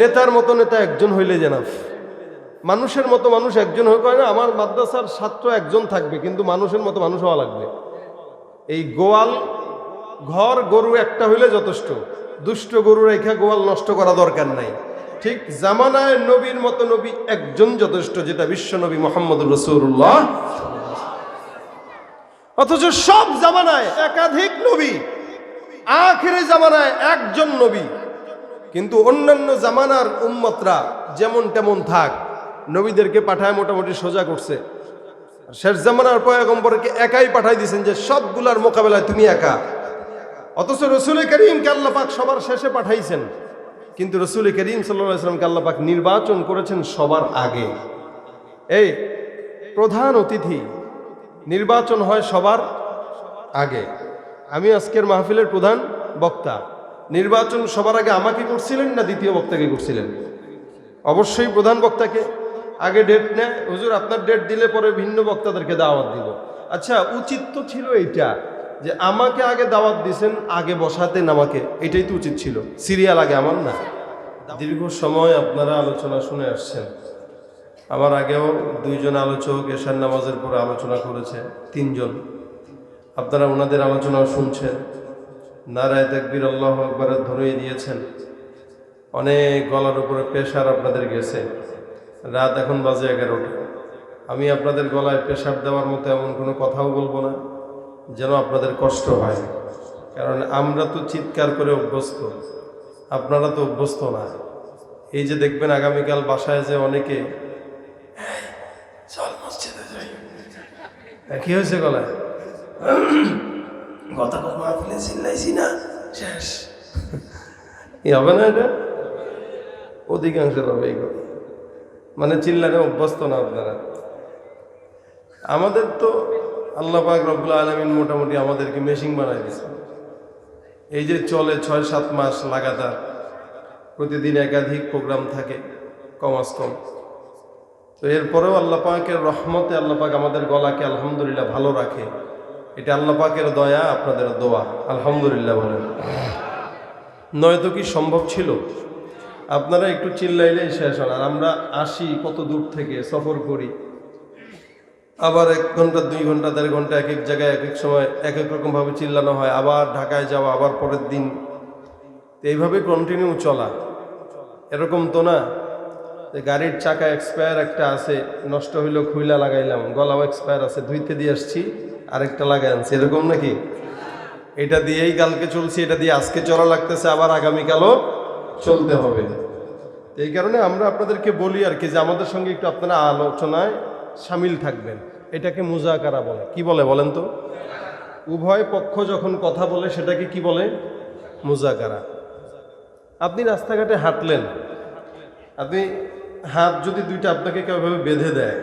নেতার মতো নেতা একজন হইলে জানাফ। মানুষের মতো মানুষ একজন হয়ে কয় না, আমার মাদ্রাসার ছাত্র একজন থাকবে, কিন্তু মানুষের মতো মানুষ হওয়া লাগবে। এই গোয়াল ঘর, গরু একটা হইলে যথেষ্ট। দুষ্ট গরু রেখা গোয়াল নষ্ট করা দরকার নাই। ঠিক জামানায় নবীর মতো নবী একজন যথেষ্ট, যেটা বিশ্ব নবী মোহাম্মদ রসুল্লাহ অথচ সব জামানায় একাধিক নবী, আখেরে জামানায় একজন নবী। কিন্তু অন্যান্য জামানার উম্মতরা যেমন তেমন থাক, নবীদেরকে পাঠায় মোটামুটি সোজা করছে। শেষ জামানার পয়গম্বরকে একাই পাঠাই দিয়েছেন যে সবগুলার মোকাবেলায় তুমি একা। অথচ রসুল করিমকে আল্লাপাক সবার শেষে পাঠাইছেন। কিন্তু রসুল করিম সাল্লামকে আল্লাপাক নির্বাচন করেছেন সবার আগে। এই প্রধান অতিথি, নির্বাচন হয় সবার আগে। আমি আজকের মাহফিলের প্রধান বক্তা। নির্বাচন সবার আগে আমাকে করছিলেন না দ্বিতীয় বক্তাকে করছিলেন? অবশ্যই প্রধান বক্তাকে। আগে ডেট নেয়। হুজুর, আপনার ডেট দিলে পরে ভিন্ন বক্তাদেরকে দাওয়াত দিব। আচ্ছা উচিত তো ছিল এইটা যে আমাকে আগে দাওয়াত দিছেন, আগে বসাতেন আমাকে। এটাই তো উচিত ছিল। সিরিয়াল আগে আমার না। দীর্ঘ সময় আপনারা আলোচনা শুনে আসছেন। আমার আগেও দুইজন আলোচক এশার নামাজের পরে আলোচনা করেছে, তিনজন। আপনারা ওনাদের আলোচনাও শুনছেন। নারায় তাকবির আল্লাহ একবার ধরিয়ে দিয়েছেন। অনেক গলার উপরে প্রেশার আপনাদের গেছে। রাত এখন বাজে এগারোটা। আমি আপনাদের গলায় প্রেশার দেওয়ার মতো এমন কোনো কথাও বলব না যেন আপনাদের কষ্ট হয়। কারণ আমরা তো চিৎকার করে অভ্যস্ত আপনারা তো অভ্যস্ত না। এই যে দেখবেন আগামীকাল বাসায় যে অনেকে "এই, চল মসজিদে যাই। কি হয়েছে গলায়। চিল্লাইছি না হবে না এটা? অধিকাংশের হবে এই মানে চিল্লানে অভ্যস্ত না আপনারা। আমাদের তো আল্লাহ পাক রব্বুল আলমিন মোটামুটি আমাদেরকে মেশিন বানাই দিয়েছে এই যে চলে ছয় সাত মাস লাগাতার, প্রতিদিন একাধিক প্রোগ্রাম থাকে কমাস কম। তো এরপরেও আল্লাহ পাকের রহমতে আল্লাহ পাক আমাদের গলাকে আলহামদুলিল্লাহ ভালো রাখে। এটা আল্লাহ পাকের দয়া, আপনাদের দোয়া। আলহামদুলিল্লাহ বলেন। নয়তো কি সম্ভব ছিল? আপনারা একটু চিল্লাইলেই শেষ হন আর আমরা আসি কত দূর থেকে, সফর করি। আবার এক ঘণ্টা, দুই ঘণ্টা, দেড় ঘণ্টা এক এক জায়গায় এক এক সময় এক এক রকমভাবে চিল্লানো হয়। আবার ঢাকায় যাওয়া, আবার পরের দিন। এইভাবে কন্টিনিউ চলা। এরকম তো না? যে গাড়ির চাকা এক্সপায়ার একটা আছে, নষ্ট হইল, খুইলা লাগাইলাম, গলাও এক্সপায়ার আছে, ধুইতে দিয়ে আসছি। আরেকটা লাগাই আনছি এরকম নাকি? এটা দিয়েই কালকে চলছি, এটা দিয়ে আজকে চলা লাগতেছে, আবার আগামীকালও চলতে হবে। এই কারণে আমরা আপনাদেরকে বলি আর কি যে আমাদের সঙ্গে একটু আপনারা আলোচনায় সামিল থাকবেন। এটাকে মুজাকারা বলে। কি বলে বলেন তো? উভয় পক্ষ যখন কথা বলে, সেটাকে কি বলে? মুজাকারা। আপনি রাস্তাঘাটে হাঁটলেন, আপনি হাত যদি দুইটা আপনাকে কেউভাবে বেঁধে দেয়,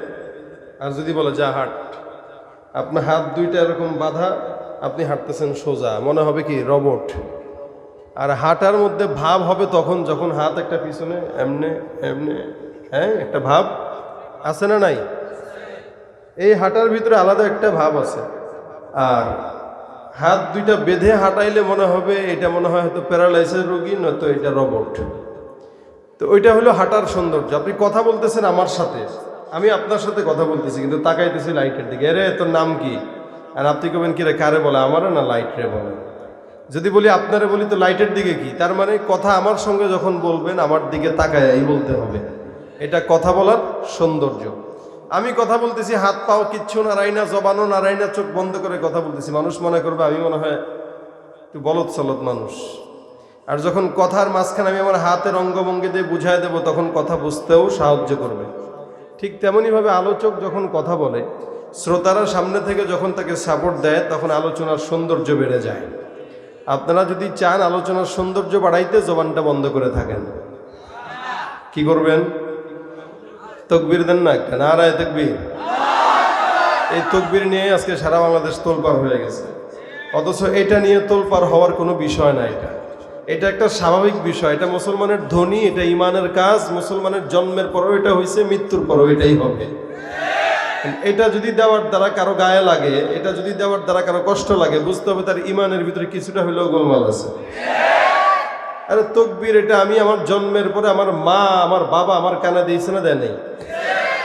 আর যদি বলে, যা, হাট। আপনার হাত দুইটা এরকম বাঁধা, আপনি হাঁটতেছেন সোজা। মনে হবে কি, রবট। আর হাঁটার মধ্যে ভাব হবে তখন, যখন হাত একটা পিছনে, এমনে এমনে হ্যাঁ একটা ভাব। আছে না নাই? এই হাঁটার ভিতরে আলাদা একটা ভাব আছে। আর হাত দুইটা বেঁধে হাঁটাইলে মনে হবে এটা মনে হয় হয়তো প্যারালাইসের রোগী, নয়তো এটা রবট। তো ওইটা হলো হাঁটার সৌন্দর্য। আপনি কথা বলতেছেন আমার সাথে। আমি আপনার সাথে কথা বলতেছি, কিন্তু তাকাইতেছি লাইটের দিকে। রে তোর নাম কি? আর আপনি কবেন কি রে কারে বলে? আমারও না লাইট রে বলে। যদি বলি, আপনারে বলি, তো লাইটের দিকে কি? তার মানে কথা আমার সঙ্গে যখন বলবেন, আমার দিকে তাকায় এই বলতে হবে। এটা কথা বলার সৌন্দর্য। আমি কথা বলতেছি, হাত পাও কিচ্ছু নাড়াই না জবানো নাড়াই না, চোখ বন্ধ করে কথা বলতেছি। মানুষ মনে করবে, আমি মনে হয় একটু বলদ সলদ মানুষ। আর যখন কথার মাঝখানে আমি আমার হাতের অঙ্গভঙ্গি দিয়ে বুঝাই দেবো, তখন কথা বুঝতেও সাহায্য করবে। ঠিক তেমনইভাবে আলোচক যখন কথা বলে, শ্রোতারা সামনে থেকে যখন তাকে সাপোর্ট দেয়, তখন আলোচনার সৌন্দর্য বেড়ে যায়। আপনারা যদি চান আলোচনার সৌন্দর্য বাড়াইতে, জবানটা বন্ধ করে থাকেন। কি করবেন? তকবির দেন না একটা নারায় তকবির? এই তকবির নিয়ে আজকে সারা বাংলাদেশ তোলপার হয়ে গেছে। অথচ এটা নিয়ে তোলপার হওয়ার কোনো বিষয় না এটা। এটা একটা স্বাভাবিক বিষয়। এটা মুসলমানের ধ্বনি, এটা ইমানের কাজ, মুসলমানের জন্মের পরও এটা হয়েছে মৃত্যুর পরও এটাই হবে। এটা যদি দেওয়ার দ্বারা কারও গায়ে লাগে, এটা যদি দেওয়ার দ্বারা কারও কষ্ট লাগে, বুঝতে হবে তার ইমানের ভিতরে কিছুটা হলেও গোলমাল আছে। আরে তকবির, এটা আমি আমার জন্মের পরে আমার মা, আমার বাবা আমার কানে দিয়েছে না দেয় নেই?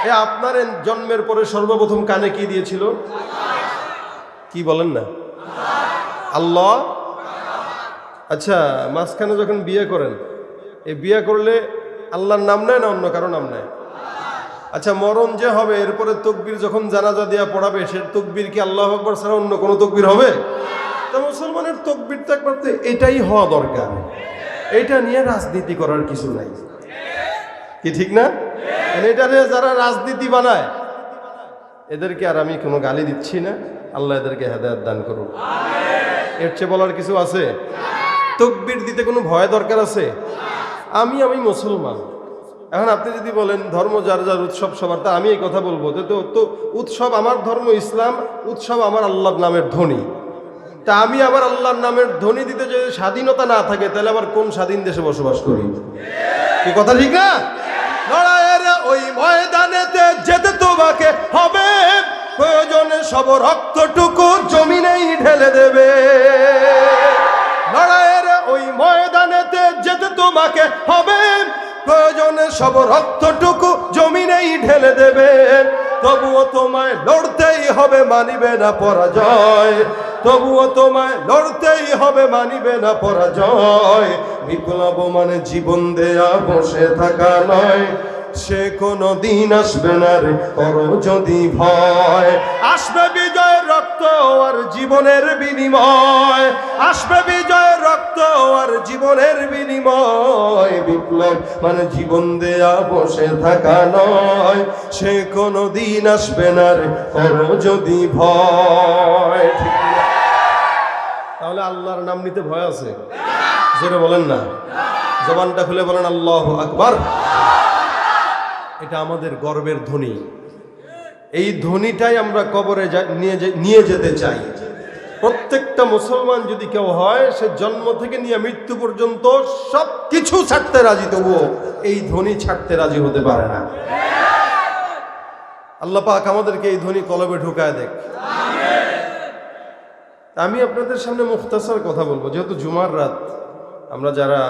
এ আপনার জন্মের পরে সর্বপ্রথম কানে কি দিয়েছিল? কি বলেন না? আল্লাহ? আচ্ছা মাঝখানে যখন বিয়ে করেন, এই বিয়ে করলে আল্লাহর নাম নেয় না অন্য কারও নাম নেয়? আচ্ছা মরণ যে হবে, এরপরে তকবির যখন জানাজা দেওয়া পড়াবে, সে তকবির কি আল্লাহ আকবর ছাড়া অন্য কোনো তকবির হবে? তা মুসলমানের তকবির তো একমাত্র এটাই হওয়া দরকার। এটা নিয়ে রাজনীতি করার কিছু নাই। কি ঠিক না? মানে এটা নিয়ে যারা রাজনীতি বানায়, এদেরকে আর আমি কোনো গালি দিচ্ছি না। আল্লাহ এদেরকে হেদায়ত দান করুন এর চেয়ে বলার কিছু আছে? তকবির দিতে কোনো ভয় দরকার আছে? আমি আমি মুসলমান। এখন আপনি যদি বলেন ধর্ম যার যার উৎসব সবার, তা আমি এই কথা বলব যে তো উৎসব আমার ধর্ম, ইসলাম, উৎসব আমার আল্লাহর নামের ধ্বনি। তা আমি আবার আল্লাহর নামের ধ্বনি দিতে যদি স্বাধীনতা না থাকে, তাহলে আবার কোন স্বাধীন দেশে বসবাস করি? কি কথা ঠিক না? ওই ময়দানেতে যেতে তোমাকে হবে। প্রয়োজনে সব রক্তটুকু জমিনেই ঢেলে দেবে। লড়াইয়ের তোমাকে হবে। প্রয়োজনে সব রক্তটুকু জমিনেই ঢেলে দেবে। তবুও তোমায় লড়তেই হবে, মানিবে না পরাজয়। তবুও তোমায় লড়তেই হবে, মানিবে না পরাজয়। বিপ্লব মানে জীবন দেয়া বসে থাকা নয়। সে কোনো দিন আসবে না রে করো যদি ভয়। আসবে বিজয়ের রক্ত আর জীবনের বিনিময়। আসবে বিজয়ের রক্ত আর জীবনের বিনিময়। বিপ্লব মানে জীবন দেয়া, বসে থাকা নয়। সে কোনো দিন আসবে না রে করো যদি ভয়। তাহলে আল্লাহর নাম নিতে ভয় আছে? জোরে বলেন না। জবানটা খুলে বলেন, আল্লাহ আকবার। এটা আমাদের গর্বের ধ্বনি। এই ধ্বনিটাই আমরা কবরে নিয়ে যেতে চাই। প্রত্যেকটা মুসলমান যদি কেউ হয়, সে জন্ম থেকে নিয়ে মৃত্যু পর্যন্ত সব কিছু ছাড়তে রাজি, তবুও এই ধ্বনি ছাড়তে রাজি হতে পারে না। আল্লাহ পাক আমাদেরকে এই ধ্বনি কলবে ঢুকায় দেখ। আমি আপনাদের সামনে মুখতাসার কথা বলব। যেহেতু জুমার রাত, আমরা যারা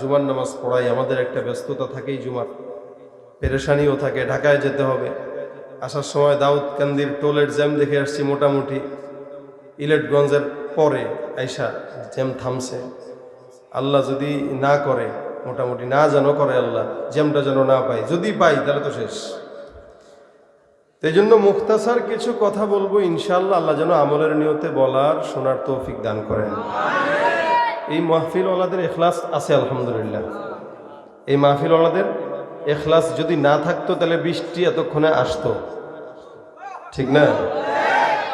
জুমার নামাজ পড়াই, আমাদের একটা ব্যস্ততা থাকেই জুমার। পেরেশানিও থাকে, ঢাকায় যেতে হবে। আসার সময় দাউদকান্দির টোলের জ্যাম দেখে আসছি মোটামুটি। ইলেটগঞ্জের পরে আইসা জ্যাম থামছে। আল্লাহ যদি না করে, মোটামুটি না যেন করে আল্লাহ, জ্যামটা যেন না পাই যদি পাই, তাহলে তো শেষ। এই জন্য মুখতাসার কিছু কথা বলব ইনশাল্লাহ আল্লাহ যেন আমলের নিয়তে বলার, শোনার তৌফিক দান করেন। এই মাহফিল ওলাদের এখলাস আছে, আলহামদুলিল্লাহ। এই মাহফিল ওয়ালাদের এখলাস যদি না থাকতো, তাহলে বৃষ্টি এতক্ষণে আসতো। ঠিক না?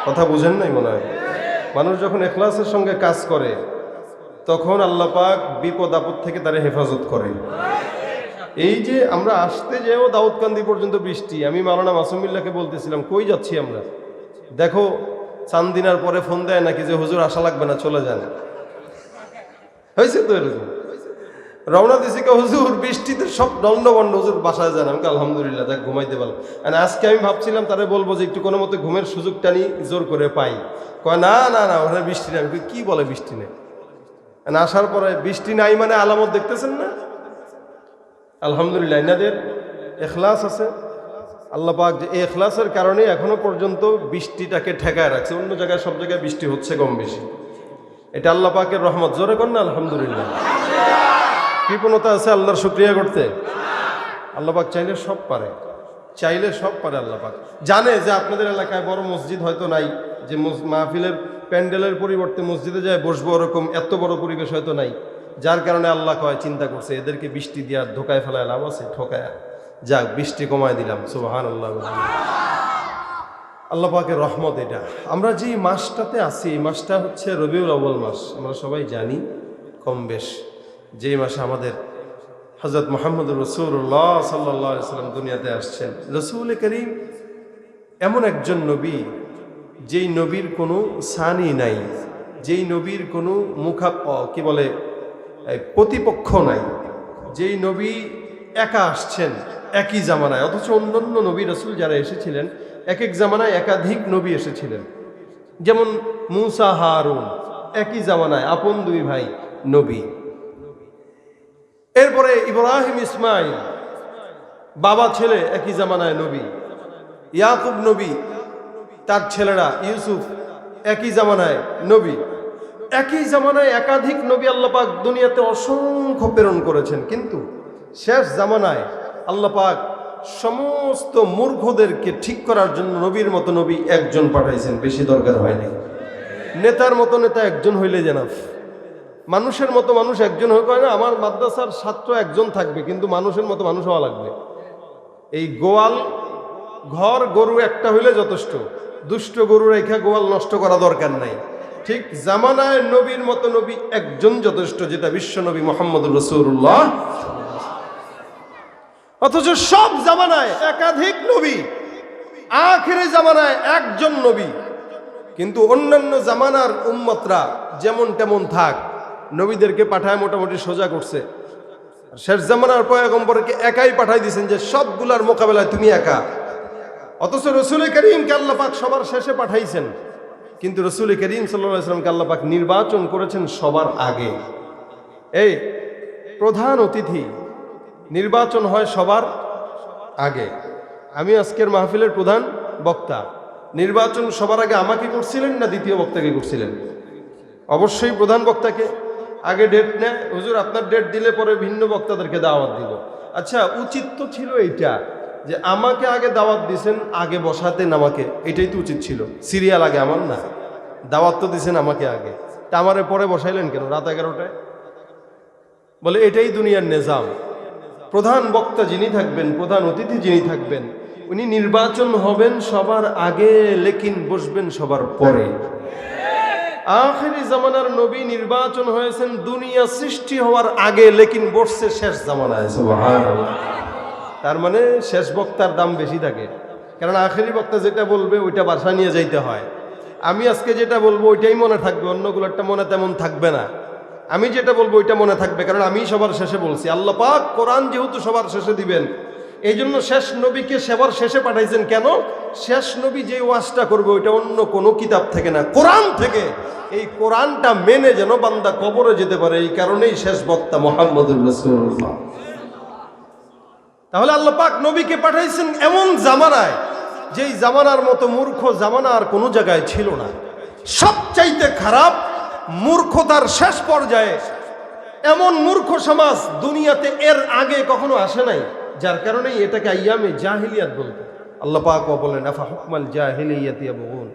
কথা বুঝেন নাই মনে হয়? মানুষ যখন এখলাসের সঙ্গে কাজ করে, তখন আল্লাহ পাক বিপদ আপদ থেকে তারা হেফাজত করে। এই যে আমরা আসতে যেও দাউদকান্দি পর্যন্ত বৃষ্টি, আমি মালানা মাসুমিল্লাকে বলতেছিলাম, কই যাচ্ছি আমরা? দেখো চান্দিনার পরে ফোন দেয় নাকি যে, হুজুর, আসা লাগবে না, চলে যান। হয়েছে তো এরকম? রওনা দিছি কে হুজুর, বৃষ্টিতে সব দণ্ডবন্ড হুজুর, বাসায় যান। আমি আলহামদুলিল্লাহ দেখ ঘুমাইতে পারলাম। আর আজকে আমি ভাবছিলাম, তারে বলব যে একটু কোনো মতো ঘুমের সুযোগটা নি, জোর করে পাই। কয়, না না না, ওখানে বৃষ্টি নেই। আমি কি বলে বৃষ্টি নেই? আর আসার পরে, বৃষ্টি নাই মানে আলামত দেখতেছেন না? আলহামদুলিল্লাহ এনাদের এখলাস আছে। আল্লাহ পাক যে এই এখলাসের কারণে এখনও পর্যন্ত বৃষ্টিটাকে ঠেকায় রাখছে। অন্য জায়গায়, সব জায়গায় বৃষ্টি হচ্ছে কম বেশি। এটা আল্লাহ পাকের রহমত। জোরে কর না, আলহামদুলিল্লাহ। কৃপণতা আছে আল্লাহর শুক্রিয়া করতে। আল্লাহ পাক চাইলে সব পারে। চাইলে সব পারে আল্লাহ পাক। জানে যে আপনাদের এলাকায় বড় মসজিদ হয়তো নাই, যে মাহফিলের প্যান্ডেলের পরিবর্তে মসজিদে যায় বসবো ওরকম এত বড় পরিবেশ হয়তো নাই। যার কারণে আল্লাহ কয়, চিন্তা করছে, এদেরকে বৃষ্টি দেওয়ার ধোকায় ফেলায় লাভ আছে? ঠোকায়। যাক, বৃষ্টি কমায় দিলাম। সুবাহান আল্লাহ পাকের রহমত এটা। আমরা যে মাসটাতে আছি, এই মাসটা হচ্ছে রবিউল আউ্বল মাস। আমরা সবাই জানি, কম বেশ। যেই মাসে আমাদের হজরত মোহাম্মদ রসুল্লাহ সাল্লাহ সাল্লাম দুনিয়াতে আসছেন। রসুল করিম এমন একজন নবী যেই নবীর কোনো সানি নাই, যেই নবীর কোনো মুখা কি বলে প্রতিপক্ষ নাই, যেই নবী একা আসছেন একই জামানায়। অথচ অন্যান্য নবী রসুল যারা এসেছিলেন এক এক জামানায় একাধিক নবী এসেছিলেন। যেমন মুসা, হারুন, একই জামানায় আপন দুই ভাই নবী। এরপরে ইব্রাহিম ইসমাইল, বাবা ছেলে একই জামানায় নবী, ইয়াকুব নবী, তার ছেলেরা ইউসুফ একই জামানায় নবী। একই জামানায় একাধিক নবী আল্লাপাক দুনিয়াতে অসংখ্য প্রেরণ করেছেন, কিন্তু শেষ জামানায় আল্লাপাক সমস্ত মূর্খদেরকে ঠিক করার জন্য নবীর মতো নবী একজন পাঠাইছেন, বেশি দরকার হয়নি নেতার মতো নেতা একজন হইলে জানাফ মানুষের মতো মানুষ একজন হয়ে কয় না, আমার মাদ্রাসার ছাত্র একজন থাকবে, কিন্তু মানুষের মতো মানুষ হওয়া লাগবে। এই গোয়াল ঘর, গরু একটা হইলে যথেষ্ট। দুষ্ট গরু রেখা গোয়াল নষ্ট করা দরকার নাই। ঠিক জামানায় নবীর মতো নবী একজন যথেষ্ট, যেটা বিশ্ব নবী মোহাম্মদ রসুল্লাহ অথচ সব জামানায় একাধিক নবী, আখেরে জামানায় একজন নবী। কিন্তু অন্যান্য জামানার উম্মতরা যেমন তেমন থাক। নবীদেরকে পাঠায় মোটামুটি সোজা করছে। শেষ জামানার পয়গম্বরকে একাই পাঠাই দিয়েছেন যে সবগুলার মোকাবেলায় তুমি একা। অথচ রসুল করিমকে আল্লাপাক সবার শেষে পাঠাইছেন। কিন্তু রসুল করিম সাল্লামকে আল্লাপাক নির্বাচন করেছেন সবার আগে। এই প্রধান অতিথি, নির্বাচন হয় সবার আগে। আমি আজকের মাহফিলের প্রধান বক্তা। নির্বাচন সবার আগে আমাকে করছিলেন না দ্বিতীয় বক্তাকে করছিলেন? অবশ্যই প্রধান বক্তাকে। আগে ডেট নেয় হুজুর, আপনার ডেট দিলে পরে ভিন্ন বক্তাদেরকে দাওয়াত দিব। আচ্ছা উচিত তো ছিল এইটা, যে আমাকে আগে দাওয়াত দিছেন, আগে বসাতেন আমাকে। এটাই তো উচিত ছিল। সিরিয়াল আগে, আমার না। দাওয়াত তো দিছেন আমাকে আগে। তা আমারে পরে বসাইলেন কেন? রাত এগারোটায়? বলে, এটাই দুনিয়ার নিজাম। প্রধান বক্তা যিনি থাকবেন, প্রধান অতিথি যিনি থাকবেন, উনি নির্বাচন হবেন সবার আগে, লেকিন বসবেন সবার পরে। আখেরি জামানার নবী নির্বাচন হয়েছেন, দুনিয়া সৃষ্টি হওয়ার আগে, লেকিন বসছে শেষ সুবহানাল্লাহ। তার মানে শেষ বক্তার দাম বেশি থাকে। কারণ আখেরি বক্তা যেটা বলবে, ওইটা বাসা নিয়ে যাইতে হয়। আমি আজকে যেটা বলব, ওইটাই মনে থাকবে, অন্যগুলোরটা মনে তেমন থাকবে না। আমি যেটা বলব, ওইটা মনে থাকবে, কারণ আমি সবার শেষে বলছি। আল্লাহ পাক কোরআন যেহেতু সবার শেষে দিবেন এই জন্য শেষ নবীকে সেবার শেষে পাঠাইছেন কেন? শেষ নবী যে ওয়াজটা করবে ওইটা অন্য কোনো কিতাব থেকে না, কোরআন থেকে। এই কোরআনটা মেনে যেন বান্দা কবরে যেতে পারে, এই কারণেই শেষ বক্তা মোহাম্মদুর তাহলে আল্লাহ পাক নবীকে পাঠাইছেন এমন জামানায়, যেই জামানার মতো মূর্খ জামানা আর কোনো জায়গায় ছিল না। সবচাইতে খারাপ মূর্খতার শেষ পর্যায়ে এমন মূর্খ সমাজ দুনিয়াতে এর আগে কখনো আসে নাই। যার কারণেই এটাকে আইয়ামে জাহিলিয়াত বলতো আল্লাহ পাক বলেন আফা হুকমাল জাহিলিয়াতি আবগুন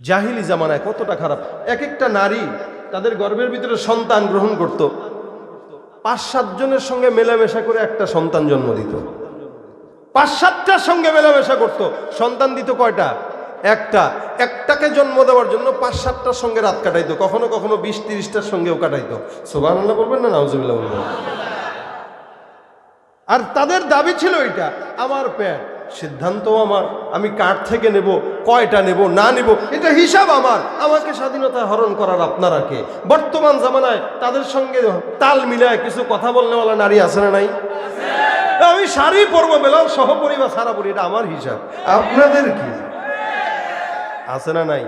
জাহিলি জামানায় কতটা খারাপ। এক একটা নারী তাদের গর্ভের ভিতরে সন্তান গ্রহণ করত। পাঁচ সাতজনের সঙ্গে মেলামেশা করে একটা সন্তান জন্ম দিত। পাঁচ সাতটার সঙ্গে মেলামেশা করত। সন্তান দিত কয়টা? একটা। একটাকে জন্ম দেওয়ার জন্য পাঁচ সাতটার সঙ্গে রাত কাটাইতো। কখনো কখনো বিশ তিরিশটার সঙ্গেও কাটাইতো। আল্লাহ বলবেন না, নাউজুবিল্লাহ বলবেন আর তাদের দাবি ছিল এটা আমার পেট সিদ্ধান্ত আমার, আমি কার থেকে নেব, কয়টা নেব, না নেব, এটা হিসাব আমার, আমাকে স্বাধীনতা হরণ করার আপনারা কে? বর্তমান জামানায় তাদের সঙ্গে তাল মিলায় কিছু কথা বলনেওয়ালা নারী আছে না নাই? আমি শাড়ি পরবো বেলাও সহপরি বা সারা পরি, এটা আমার হিসাব। আপনাদের কি? আছে না নাই?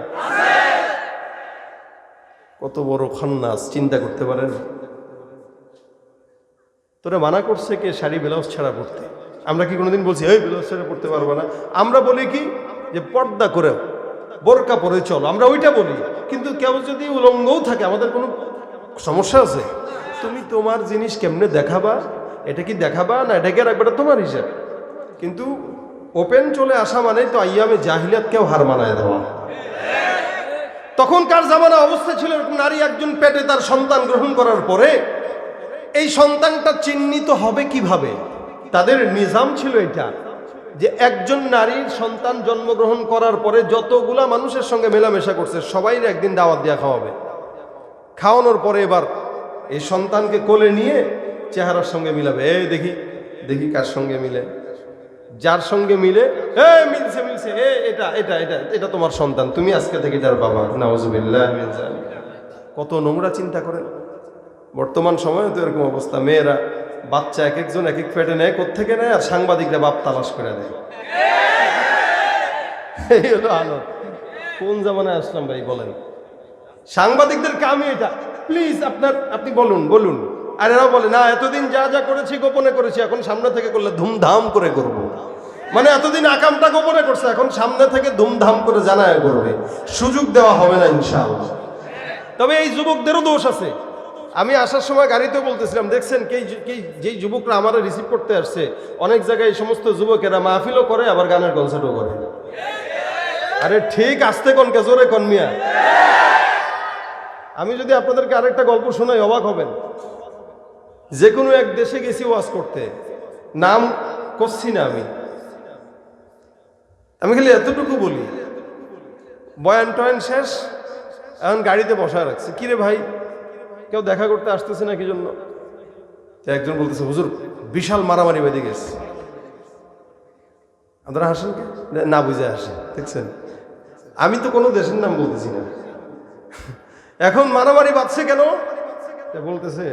কত বড় খান্নাস, চিন্তা করতে পারেন? তোরা মানা করছে কে? শাড়ি ব্লাউজ ছাড়া পড়তে আমরা কি কোনোদিন বলছি, এই, ব্লাউজ ছাড়া পড়তে পারব না আমরা বলি কি, যে পর্দা করে বোরকা পরে চলো। আমরা ওইটা বলি। কিন্তু কেউ যদি উলঙ্গও থাকে, আমাদের কোনো সমস্যা আছে? তুমি তোমার জিনিস কেমনে দেখাবা? এটা কি দেখাবা না এটাকে রাখবে? এটা তোমার হিসাব। কিন্তু ওপেন চলে আসা মানে তো আইয়ামে জাহিলিয়াতকেও হার মানায় দেওয়া তখনকার জামানা অবস্থা ছিল নারী একজন পেটে তার সন্তান গ্রহণ করার পরে এই সন্তানটা চিহ্নিত হবে কীভাবে? তাদের নিজাম ছিল এটা, যে একজন নারীর সন্তান জন্মগ্রহণ করার পরে যতগুলা মানুষের সঙ্গে মেলামেশা করছে সবাই একদিন দাওয়াত দেওয়া খাওয়াবে। খাওয়ানোর পরে এবার এই সন্তানকে কোলে নিয়ে চেহারার সঙ্গে মিলাবে। এই দেখি দেখি কার সঙ্গে মিলে। যার সঙ্গে মিলে এ মিলছে মিলছে, এ, এটা এটা এটা এটা তোমার সন্তান, তুমি আজকে থেকে তার বাবা। নাওজুবিল্লাহ কত নোংরা চিন্তা করেন। বর্তমান সময়ে তো এরকম অবস্থা। মেয়েরা, বাচ্চা এক একজন এক এক পেটে নেয় কোথেকে নেয়, আর সাংবাদিকরা বাপ তালাশ করে দেয়। আলো কোন জামানায় আসলাম ভাই, বলেন? সাংবাদিকদের কামই এটা। প্লিজ, আপনার, আপনি বলুন বলুন। আর এরাও বলে, না, এতদিন যা যা করেছি, গোপনে করেছি, এখন সামনে থেকে করলে ধুমধাম করে করব। মানে এতদিন আকামটা গোপনে করছে, এখন সামনে থেকে ধুমধাম করে জানায় করবে। সুযোগ দেওয়া হবে না, ইনশাআল্লাহ। তবে এই যুবকদেরও দোষ আছে। আমি আসার সময় গাড়িতে বলতেছিলাম, দেখছেন কে যেই যুবকরা আমার রিসিভ করতে আসছে, অনেক জায়গায় এই সমস্ত যুবকেরা মাহফিলও করে, আবার গানের কনসার্টও করে। আরে ঠিক আসতে কোন কে, জোরে কন মিয়া। আমি যদি আপনাদেরকে আরেকটা গল্প শোনাই, অবাক হবেন। যে কোনো এক দেশে গেছি ওয়াজ করতে। নাম করছি না আমি। আমি খালি এতটুকু বলি। বয়ান টয়ান শেষ, এখন গাড়িতে বসা রাখছি। কিরে ভাই? কেউ দেখা করতে আসতেছে না কি জন্য? একজন বলতেছে, হুজুর, বিশাল মারামারি বেঁধে গেছে। আপনারা হাসেন না বুঝে হাসেন, দেখছেন? আমি তো কোনো দেশের নাম বলতেছি না। এখন মারামারি বাঁধছে কেন? বলতেছে,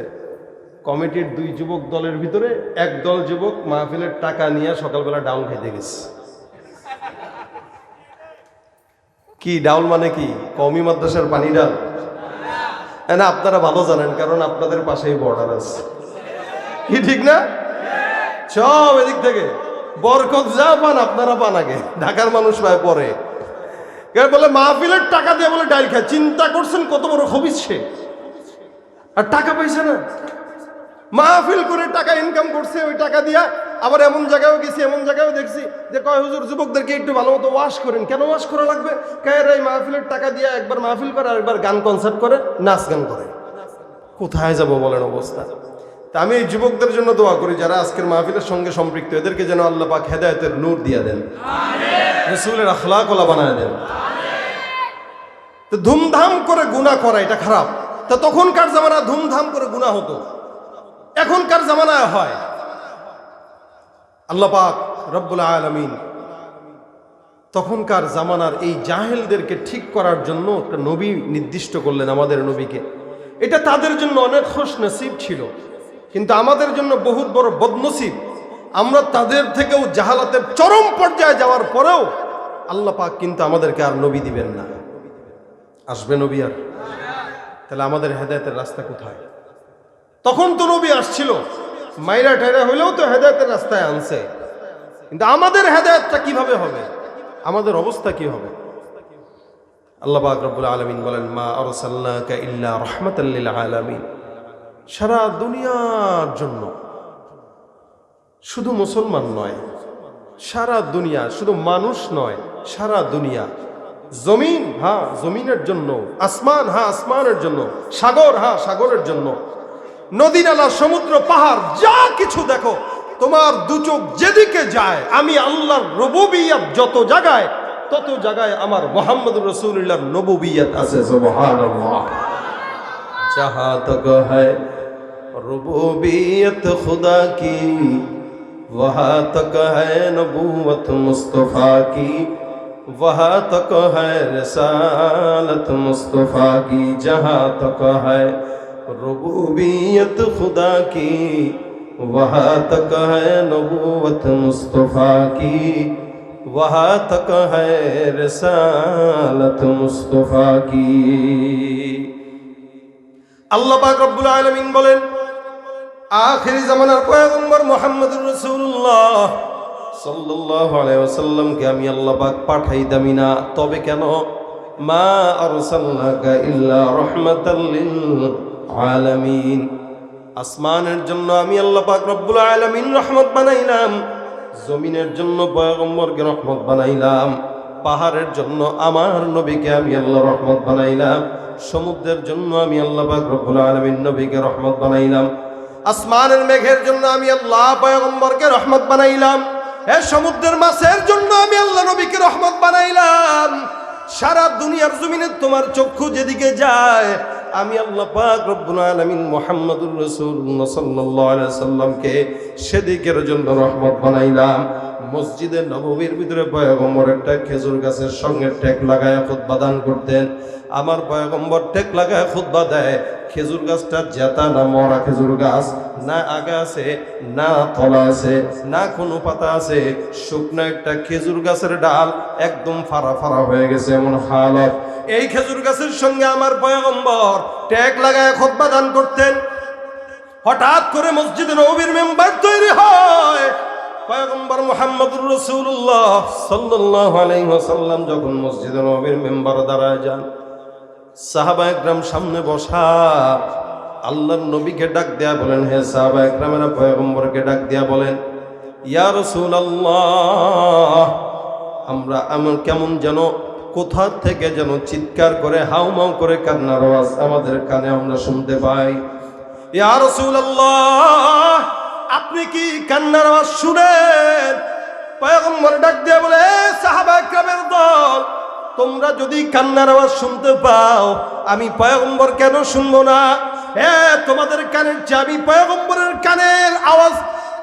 কমিটির দুই যুবক দলের ভিতরে এক দল যুবক মাহফিলের টাকা নিয়ে সকালবেলা ডাউন খাইতে গেছে। কি, ডাউল মানে কি? কমি মাদ্রাসার পানি ডাল না, আপনারা ভালো জানেন, কারণ আপনাদের পাশেই বর্ডার আছে। কি ঠিক না? সব এদিক থেকে। বরকত যা পান, আপনারা পান আগে। ঢাকার মানুষ পায় পরে। বলে, মাহফিলের টাকা দিয়ে বলে ডাইল খায়। চিন্তা করছেন কত বড় খবিস সে। আর টাকা পাইছে না। মাহফিল করে টাকা ইনকাম করছে, ওই টাকা দিয়া আবার এমন জায়গায়ও গেছি এমন জায়গায়ও দেখছি যে কয় হুজুর যুবকদেরকে একটু ভালো মতো ওয়াশ করেন। কেন ওয়াশ করা লাগবে? কায়ের এই মাহফিলের টাকা দিয়ে একবার মাহফিল করে আর একবার গান কনসার্ট করে নাচ গান করে। কোথায় যাব বলেন অবস্থা? তা আমি এই যুবকদের জন্য দোয়া করি যারা আজকের মাহফিলের সঙ্গে সম্পৃক্ত এদেরকে যেন আল্লাহ পাক হেদায়তের নূর দিয়া দেন। রসুলের আখলাকলা বানায় দেন। তো ধুমধাম করে গুণা করা এটা খারাপ। তা তখনকার জামানা ধুমধাম করে গুণা হতো। এখনকার জামানায় হয়। আল্লাহ পাক রব্বুল আলমিন তখনকার জামানার এই জাহেলদেরকে ঠিক করার জন্য একটা নবী নির্দিষ্ট করলেন আমাদের নবীকে। এটা তাদের জন্য অনেক খোশ নসিব ছিল, কিন্তু আমাদের জন্য বহুত বড় বদনসিব। আমরা তাদের থেকেও জাহালাতের চরম পর্যায়ে যাওয়ার পরেও আল্লাহ পাক কিন্তু আমাদেরকে আর নবী দিবেন না। আসবে নবী আর? তাহলে আমাদের হেদায়তের রাস্তা কোথায়? তখন তো নবী আসছিল। মাইরা ঠাইরা হইলেও তো হেদায়তের রাস্তায় আনছে। কিন্তু আমাদের হেদায়তটা কীভাবে হবে? আমাদের অবস্থা কি হবে? আল্লাহ পাক রব্বুল আলমিন বলেন, মা আরসাল্লাকা ইল্লা রহমাতাল্লিল আলামিন। সারা দুনিয়ার জন্য শুধু মুসলমান নয়, সারা দুনিয়া শুধু মানুষ নয়, সারা দুনিয়া জমিন হ্যাঁ জমিনের জন্য, আসমান হ্যাঁ আসমানের জন্য, সাগর হ্যাঁ সাগরের জন্য নদী নালা, সমুদ্র, পাহাড়, যা কিছু দেখো, তোমার দু চোখ যেদিকে যায়, আমি আল্লাহর রবুবিয়াত যত জায়গায়, তত জায়গায় আমার মোহাম্মদ রসুল্লাহর নবুবিয়াত আছে যাহা তক খুদা কি وہاں تک ہے نبوت مصطفیٰ کی وہاں تک ہے رسالت مصطفیٰ کی جہاں تک ہے ربوبیت خدا کی وہاں تک ہے نبوت مصطفیٰ کی وہاں تک ہے رسالت مصطفیٰ کی আল্লাহ পাক রব্বুল আলমিন বলেন, আখেরি জামানার পয়গম্বর মোহাম্মদুর রসুল্লাহ সাল্লাহ আলাইসাল্লামকে আমি আল্লাহ পাক পাঠাই দামি না। তবে কেন? মা আর ইল্লা রহমাতাল্লিল আলামিন। আসমানের জন্য আমি আল্লাহ পাক রব্বুল আলামিন রহমত বানাইলাম, জমিনের জন্য পয়গম্বরকে রহমত বানাইলাম, পাহাড়ের জন্য আমার নবীকে আমি আল্লাহ রহমত বানাইলাম, সমুদ্রের জন্য আমি আল্লাহ পাক রব্বুল আলামিন নবীকে রহমত বানাইলাম, আসমানের মেঘের জন্য আমি আল্লাহ পয়গম্বরকে রহমত বানাইলাম, এ সমুদ্রের মাছের জন্য আমি আল্লাহ নবীকে রহমত বানাইলাম। সারা দুনিয়ার জমিনে তোমার চক্ষু যেদিকে যায় আমি আল্লাহ পাক রব্বুল আলামিন মুহাম্মাদুর রাসূলুল্লাহ সাল্লাল্লাহু আলাইহি সাল্লামকে সেদিকের জন্য রহমত বানাইলাম। মসজিদে নববীর ভিতরে পয়গম্বর একটা খেজুর গাছের সঙ্গে টেক লাগায় খুতবা দান করতেন। আমার পয়গম্বর টেক লাগায় খুতবা দেয়। খেজুর গাছটা জেতা না মরা খেজুর গাছ, না আগা আছে, না তলা আছে, না কোনো পাতা আছে। শুকনো একটা খেজুর গাছের ডাল একদম ফাড়া ফাড়া হয়ে গেছে এমন হালত। এই খেজুর গাছের সঙ্গে আমার পয়গম্বর ট্যাগ লাগায় খোদবা দান করতেন। হঠাৎ করে মসজিদে নবীর মেম্বার তৈরি হয়। পয়গম্বর মোহাম্মদুর রসুল্লাহ সাল্লাল্লাহু আলাইহি ওয়াসাল্লাম যখন মসজিদে নবীর মেম্বার দাঁড়ায় যান, সাহাবা একরাম সামনে বসা, আল্লাহর নবীকে ডাক দেয়া বলেন, হে সাহাবা একরামেরা পয়গম্বরকে ডাক দেয়া বলেন, ইয়া রাসূলুল্লাহ, আমরা আমার কেমন যেন, কোথা থেকে যেন চিৎকার করে হাউমাউ করে কান্নার আওয়াজ আমাদের কানে আমরা শুনতে পাই। ইয়া রাসূলুল্লাহ আপনি কি কান্নার আওয়াজ শুনেন? পয়গম্বর ডাক দিয়ে বলে সাহাবা একরামের দল, তোমরা যদি কান্নার আওয়াজ শুনতে পাও, আমি পয়গম্বর কেন শুনব না? হ্যাঁ তোমাদের কানের চেয়ে আমি পয়গম্বরের কানের আওয়াজ,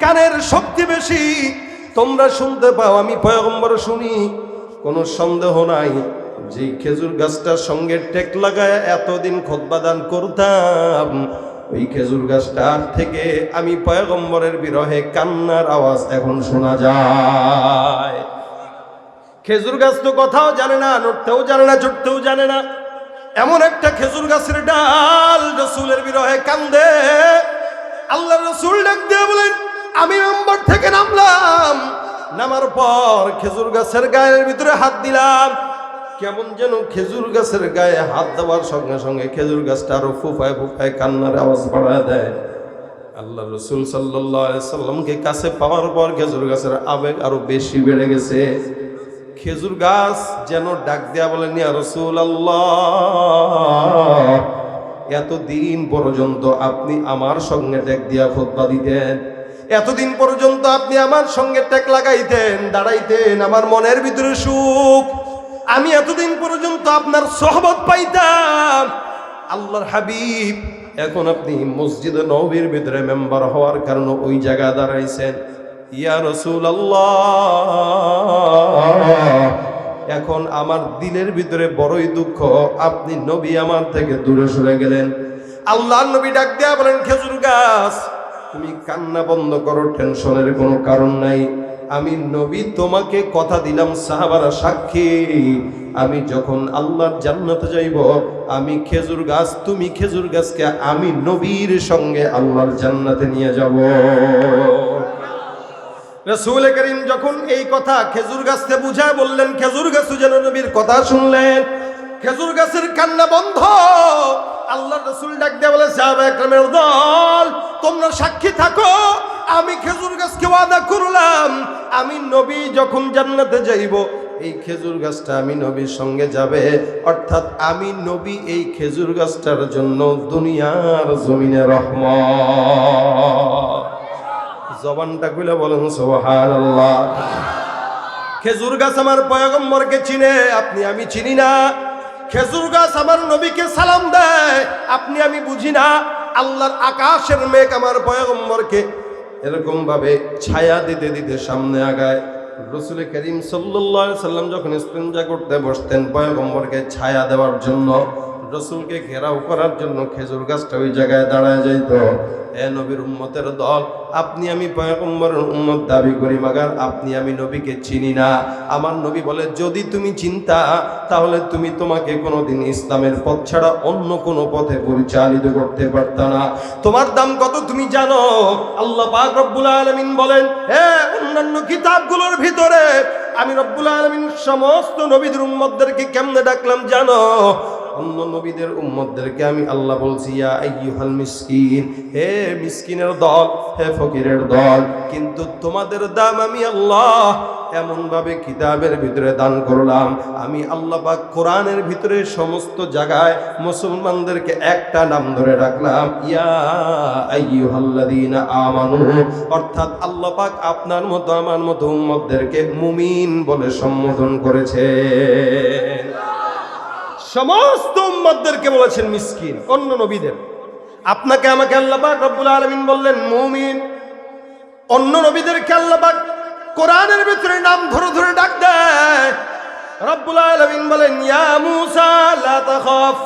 কানের শক্তি বেশি। তোমরা শুনতে পাও, আমি পয়গম্বর শুনি। কোনো সন্দেহ নাই, যে খেজুর গাছটার সঙ্গে টেক লাগায় এতদিন খোদবাদান করতাম। ওই খেজুর গাছটার থেকে আমি পয়গম্বরের বিরহে কান্নার আওয়াজ এখন শোনা যায়। খেজুর গাছ তো কথাও জানে না, নড়তেও জানে না চড়তেও জানে না। এমন একটা খেজুর গাছের ডাল রসুলের বিরহে কান্দে। আল্লাহ রসুল ডাক দিয়ে বলেন, আমি মেম্বার থেকে নামলাম। নামার পর খেজুর গাছের গায়ের ভিতরে হাত দিলাম। কেমন যেন খেজুর গাছের গায়ে হাত দেওয়ার সঙ্গে সঙ্গে খেজুর গাছটা আরও ফুফায় ফুফায় কান্নার আওয়াজ বাড়ায় দেয়। আল্লাহ রসুল সাল্লামকে কাছে পাওয়ার পর খেজুর গাছের আবেগ আরও বেশি বেড়ে গেছে। খেজুর গাছ যেন ডাক দেয়া বলেন রসুল আল্লাহ এতদিন পর্যন্ত আপনি আমার সঙ্গে ট্যাগ দিয়া খোদবা দিতেন। এতদিন পর্যন্ত আপনি আমার সঙ্গে ট্যাগ লাগাইতেন, দাঁড়াইতেন আমার মনের ভিতরে সুখ। আমি এতদিন পর্যন্ত আপনার সহবত পাইতাম। আল্লাহর হাবিব, এখন আপনি মসজিদে নবীর ভিতরে মেম্বার হওয়ার কারণে ওই জায়গায় দাঁড়াইছেন। ইয়া রসুল এখন আমার দিলের ভিতরে বড়ই দুঃখ, আপনি নবী আমার থেকে দূরে সরে গেলেন। আল্লাহর নবী ডাক দেয়া বলেন, খেজুর গাছ, তুমি কান্না বন্ধ করো, টেনশনের কোনো কারণ নাই। আমি নবী তোমাকে কথা দিলাম সাহাবারা সাক্ষী। আমি যখন আল্লাহর জান্নাতে যাইব, আমি খেজুর গাছ, তুমি খেজুর গাছকে আমি নবীর সঙ্গে আল্লাহর জান্নাতে নিয়ে যাব। রসুল করিম যখন এই কথা খেজুর গাছকে বুঝায় বললেন, খেজুর গাছ যেন নবীর কথা শুনলেন। খেজুর গাছের কান্না বন্ধ। আল্লাহ রসুল ডাক দিয়ে বলে সাহাবা একরামের দল, তোমরা সাক্ষী থাকো। আমি খেজুর গাছকে ওয়াদা করলাম, আমি নবী যখন জান্নাতে যাইব, এই খেজুর গাছটা আমি নবীর সঙ্গে যাবে। অর্থাৎ আমি নবী এই খেজুর গাছটার জন্য দুনিয়ার জমিনে রহম জবানটা খুলে বলেন আল্লাহ খেজুর গাছ আমার পয়গম্বরকে চিনে, আপনি আমি চিনি না। খেজুর গাছ আমার নবীকে সালাম দেয়, আপনি আমি বুঝি না। আল্লাহর আকাশের মেঘ আমার পয়গম্বরকে এরকম ভাবে ছায়া দিতে দিতে সামনে আগায়। রসুল করিম সাল্লাম যখন ইস্তেঞ্জা করতে বসতেন, পয়গম্বরকে ছায়া দেওয়ার জন্য রসুলকে ঘেরাও করার জন্য খেজুর গাছটা ওই জায়গায় দাঁড়ায় যাইত। এ নবীর উম্মতের দল, আপনি আমি পয়গম্বরের উম্মত দাবি করি, মাগার আপনি আমি নবীকে চিনি না। আমার নবী বলে, যদি তুমি চিন্তা, তাহলে তুমি তোমাকে কোনোদিন ইসলামের পথ ছাড়া অন্য কোনো পথে পরিচালিত করতে পারত না। তোমার দাম কত তুমি জানো? আল্লাহ পাক রব্বুল আলামিন বলেন হ্যাঁ অন্যান্য কিতাবগুলোর ভিতরে আমি রব্বুল আলামিন সমস্ত নবীদের উম্মতদেরকে কেমনে ডাকলাম জানো? অন্য নবীদের উম্মতদেরকে আমি আল্লাহ বলছি, ইয়া আইয়ুহাল মিসকিন, হে মিসকিনের দল, হে ফকিরের দল, কিন্তু তোমাদের দাম আমি আল্লাহ এমন ভাবে কিতাবের ভিতরে দান করলাম। আমি আল্লাহ পাক কোরআনের ভিতরে সমস্ত জায়গায় মুসলমানদেরকে একটা নাম ধরে রাখলাম, ইয়া আমানু অর্থাৎ আল্লাহ পাক আপনার মতো আমার মতো উম্মতদেরকে মুমিন বলে সম্বোধন করেছেন। সমস্ত উম্মতদেরকে বলেছেন মিসকিন, অন্য নবীদের। আপনাকে আমাকে আল্লাপাক রব্বুল আলমিন বললেন, মৌমিন। অন্য নবীদেরকে আল্লাপাক কোরআনের ভিতরে নাম ধরে ধরে ডাক দেয়। রব্বুল আলমিন বলেন, ইয়া মুসা, লা তাখাফ।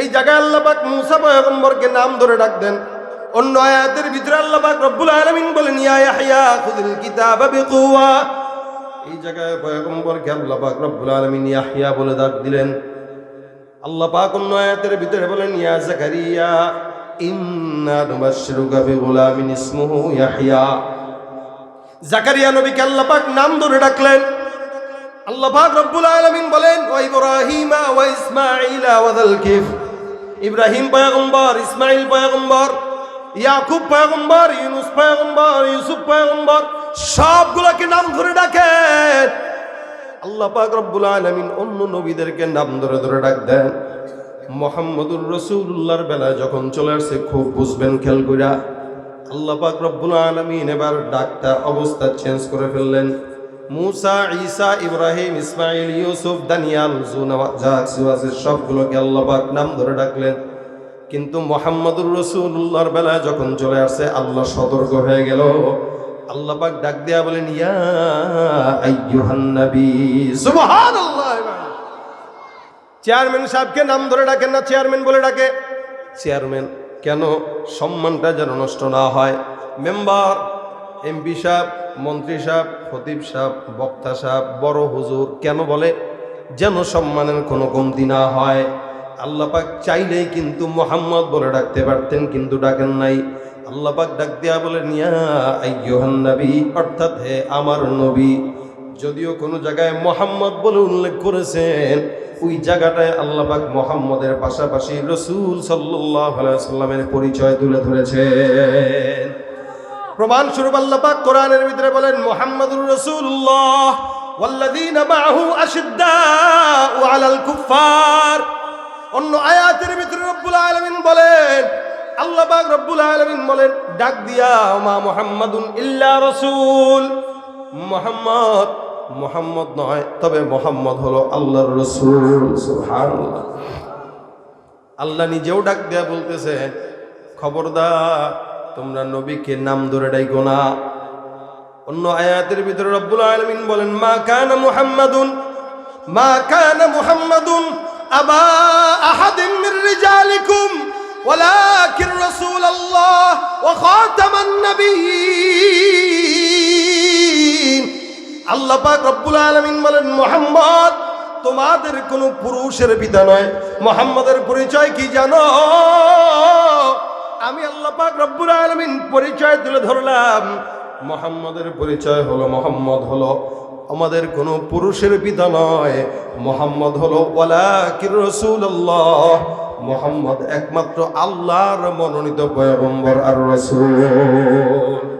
এই জায়গায় আল্লাপাক মুসা পয়গম্বরকে নাম ধরে ডাক দেন। অন্য আয়াতের ভিতরে আল্লাপাক রব্বুল আলমিন বলেন, ইয়া ইয়াহইয়া খুদিল কিতাবা বিকুয়া এই জায়গায় পয়গম্বরকে আল্লাপাক রব্বুল আলমিন ইয়াহিয়া বলে ডাক দিলেন। আল্লাহ পাক অন্য আয়াতের ভিতরে বলেন, ইয়া জাকারিয়া, ইন্না নুবাশশিরুকা বিগুলামিন ইসমুহু ইয়াহইয়া জাকারিয়া নবীকে আল্লাহ পাক নাম ধরে ডাকলেন। আল্লাহ পাক রব্বুল আলামিন বলেন, ওয়া ইব্রাহিমা ওয়া ইসমাঈলা ওয়া যাল কিফ ইব্রাহিম পয়গম্বর ইসমাইল পয়গম্বর, ইয়াকুব পয়গম্বর, ইউনুস পয়গম্বর, ইউসুফ পয়গম্বর, সবগুলোকে নাম ধরে ডাকেন। আল্লাহ পাক রব্বুল আলামিন অন্য নবীদেরকে নাম ধরে ধরে ডাক দেন। মোহাম্মদুর রসুল্লাহর বেলায় যখন চলে আসছে খুব বুঝবেন, খেয়াল কইরা আল্লাহ পাক রব্বুল আলামিন এবার ডাকটা অবস্থা চেঞ্জ করে ফেললেন। মুসা, ঈসা, ইব্রাহিম ইসমাইল ইউসুফ, দানিয়াল জুনাওয়াজ সবগুলোকে আল্লাহ পাক নাম ধরে ডাকলেন। কিন্তু মোহাম্মদুর রসুল্লাহর বেলায় যখন চলে আসছে আল্লাহ সতর্ক হয়ে গেল। আল্লাহ পাক ডাক দেয়া বলেন, ইয়া চেয়ারম্যান সাহেবকে নাম ধরে ডাকেন না, চেয়ারম্যান বলে ডাকে। চেয়ারম্যান, কেন সম্মানটা যেন নষ্ট না হয়? মেম্বার, এমপি সাহেব, মন্ত্রী সাহেব, খতিব সাহেব, বক্তা সাহেব, বড় হুজুর, কেন বলে? যেন সম্মানের কোনো কমতি না হয়। আল্লাহ পাক চাইলেই কিন্তু মোহাম্মদ বলে ডাকতে পারতেন, কিন্তু ডাকেন নাই। আল্লাহ পাক ডাক দেয়া বলে নিয়া আইয়ুহান নবী অর্থাৎ হে আমার নবী যদিও কোনো জায়গায় মোহাম্মদ বলে উল্লেখ করেছেন ওই জায়গাটায় আল্লাহবাক মোহাম্মদের পাশাপাশি রসুল সাল্লাহ সাল্লামের পরিচয় তুলে ধরেছেন প্রমাণ স্বরূপ আল্লাপাক কোরআনের ভিতরে বলেন মোহাম্মদুর রসুল্লাহ والذين معه أشداء على الكفار অন্য আয়াতের ভিতরে রব্বুল আলামিন বলেন আল্লাহ পাক রব্বুল আলামিন বলেন, ডাক দিয়া মা মুহাম্মাদুন ইল্লা রাসূল। মোহাম্মদ মোহাম্মদ নয়, তবে মোহাম্মদ হলো আল্লাহর রসুল আল্লাহ নিজেও ডাক দেয়া বলতেছে খবরদার, তোমরা নবীকে নাম ধরে ডাইকো না। অন্য আয়াতের ভিতরে রব্বুল আলামিন বলেন, মা কানা মুহাম্মাদুন, মা কানা মুহাম্মাদুন আবা আহাদিন মির রিজালিকুম। ولكن رسول الله وخاتم النبيين আল্লাহ পাক রব্বুল আলামিন বলেন মোহাম্মদ তোমাদের কোনো পুরুষের পিতা নয় মোহাম্মদের পরিচয় কি জানো আমি আল্লাহ পাক রব্বুল আলামিন পরিচয় তুলে ধরলাম মোহাম্মদের পরিচয় হলো মোহাম্মদ হলো আমাদের কোনো পুরুষের পিতা নয় মোহাম্মদ হলো ওয়ালাকির রাসূলুল্লাহ মোহাম্মদ একমাত্র আল্লাহর মনোনীত পয়গম্বর আর রসুল।